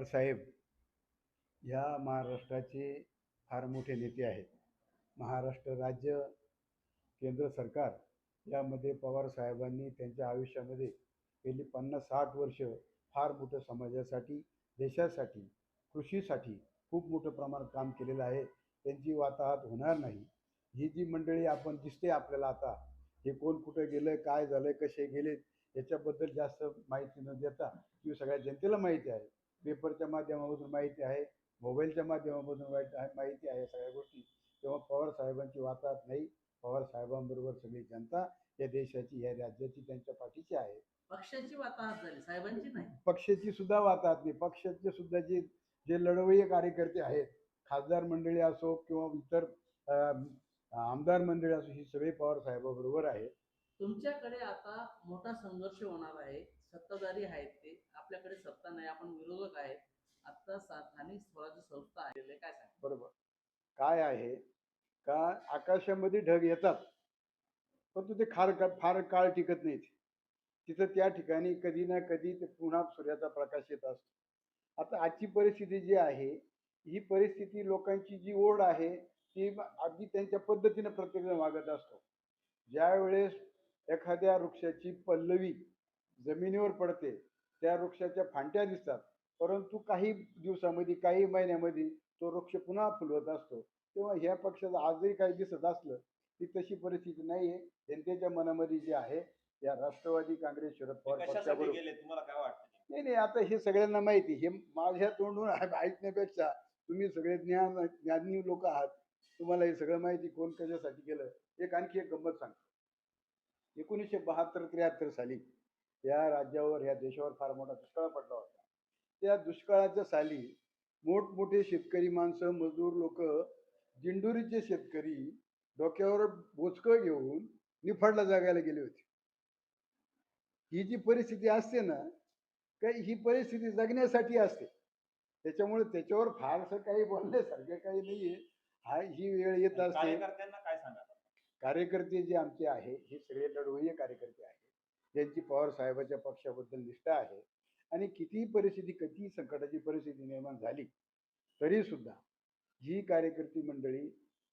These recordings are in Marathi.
पवारसाहेब ह्या महाराष्ट्राचे फार मोठे नेते आहेत. महाराष्ट्र राज्य केंद्र सरकार यामध्ये पवारसाहेबांनी त्यांच्या आयुष्यामध्ये गेली पन्नास साठ वर्ष फार मोठं समाजासाठी देशासाठी कृषीसाठी खूप मोठं प्रमाणात काम केलेलं आहे. त्यांची वाताहत होणार नाही. ही जी मंडळी आपण दिसते आपल्याला आता हे कोण कुठं गेलं काय झालं कसे गेले याच्याबद्दल जास्त माहिती न देता की सगळ्या जनतेला माहिती आहे. पेपरच्या माध्यमामधून माहिती आहे मोबाईलच्या माध्यमामधून माहिती आहे माहिती आहे सगळ्या गोष्टी. तेव्हा पवार साहेबांची वाताहत नाही. पवार साहेबांबरोबर सगळी जनता या देशाची या राज्याची त्यांच्या पाठीची आहे. पक्षाची वाताहत झाली साहेबांची नाही. पक्षाची सुद्धा वाताहत नाही. पक्षाचे सुद्धा जे जे लढवय्ये कार्यकर्ते आहेत खासदार मंडळी असो किंवा इतर आमदार मंडळी असो ही सगळी पवार साहेबाबरोबर आहे. तुमच्याकडे आता मोठा संघर्ष होणार आहे. सत्ताधारी आहेत ते. आपल्याकडे सत्ता नाही. आपण विरोधक आहेत. आता स्थानिक स्वराज्य संस्था आलेले काय सांग बरोबर. काय आहे? का आकाशामध्ये ढग येतात परंतु ते फार फार काळ टिकत नाहीत. तिथं त्या ठिकाणी कधी ना कधी ते पुन्हा सूर्याचा प्रकाश येत असतो. आता आजची परिस्थिती जी आहे ही परिस्थिती लोकांची जी ओढ आहे ती अगदी त्यांच्या पद्धतीनं प्रत्येकजण वागत असतो. ज्या वेळेस एखाद्या वृक्षाची पल्लवी जमिनीवर पडते त्या वृक्षाच्या फांट्या दिसतात. परंतु काही दिवसामध्ये काही महिन्यामध्ये तो वृक्ष पुन्हा फुलवत असतो. तेव्हा ह्या पक्षाचं आजही काही दिसत असलं ती तशी परिस्थिती नाही आहे जनतेच्या मनामध्ये जे आहे या राष्ट्रवादी काँग्रेस शरद पवार पक्षाबरोबर गेले? तुम्हाला काय वाटतं? नाही नाही आता हे सगळ्यांना माहिती हे माझ्या तोंडून ऐकण्यापेक्षा तुम्ही सगळे ज्ञान ज्ञानी लोक आहात. तुम्हाला हे सगळं माहिती कोण कशासाठी केलं? एक आणखी एक गंमत सांगतो. एकोणीसशे बहात्तर त्र्याहत्तर साली या राज्यावर या देशावर फार मोठा दुष्काळ पडला होता. त्या दुष्काळाच्या साली मोठमोठे शेतकरी माणसं मजदूर लोक दिंडोरीचे शेतकरी डोक्यावर बोचकं घेऊन निफाडला जागायला गेले होते. ही जी परिस्थिती असते ना काही ही परिस्थिती जगण्यासाठी असते. त्याच्यामुळे त्याच्यावर फारसं काही बोलण्यासारखं काही नाहीये. हा ही वेळ येत असते. काय सांगा कार्यकर्ते जे आमचे आहे हे सगळे लढवय्ये कार्यकर्ते आहेत. ज्यांची पवार साहेबाच्या पक्षाबद्दल निष्ठा आहे. आणि कितीही परिस्थिती कितीही संकटाची परिस्थिती निर्माण झाली तरी सुद्धा ही कार्यकर्ती मंडळी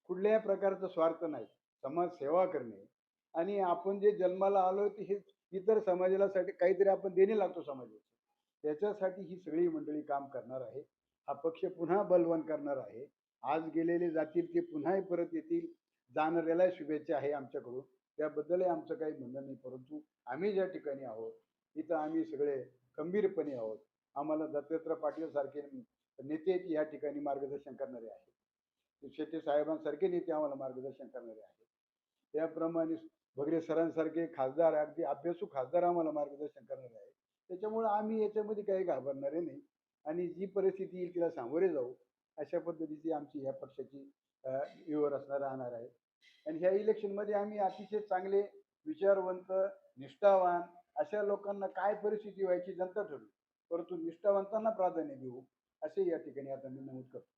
कुठल्याही प्रकारचा स्वार्थ नाही समाजसेवा करणे आणि आपण जे जन्माला आलो ते हे इतर समाजालासाठी काहीतरी आपण देणे लागतो समाजाचे त्याच्यासाठी ही सगळी मंडळी काम करणार आहे. हा पक्ष पुन्हा बलवान करणार आहे. आज गेलेले जातील ते पुन्हा परत येतील. जाणाऱ्याला शुभेच्छा आहे आमच्याकडून. त्याबद्दलही आमचं काही म्हणणं नाही परंतु आम्ही ज्या ठिकाणी आहोत इथं आम्ही सगळे खंबीरपणे आहोत. आम्हाला दत्तात्रय पाटील सारखे नेते या ठिकाणी मार्गदर्शन करणारे आहेत. शेट्टी साहेबांसारखे नेते आम्हाला मार्गदर्शन करणारे आहेत. त्याप्रमाणे भगरे सरांसारखे खासदार अगदी अभ्यासू खासदार आम्हाला मार्गदर्शन करणारे आहेत. त्याच्यामुळे आम्ही याच्यामध्ये काही घाबरणारे नाही. आणि जी परिस्थिती येईल तिला सामोरे जाऊ. अशा पद्धतीची आमची ह्या पक्षाची युवर असणार राहणार आहे. आणि ह्या इलेक्शनमध्ये आम्ही अतिशय चांगले विचारवंत निष्ठावान अशा लोकांना काय परिस्थिती व्हायची जनता ठरवू. परंतु निष्ठावंतांना प्राधान्य देऊ असे या ठिकाणी आता मी नमूद करतो.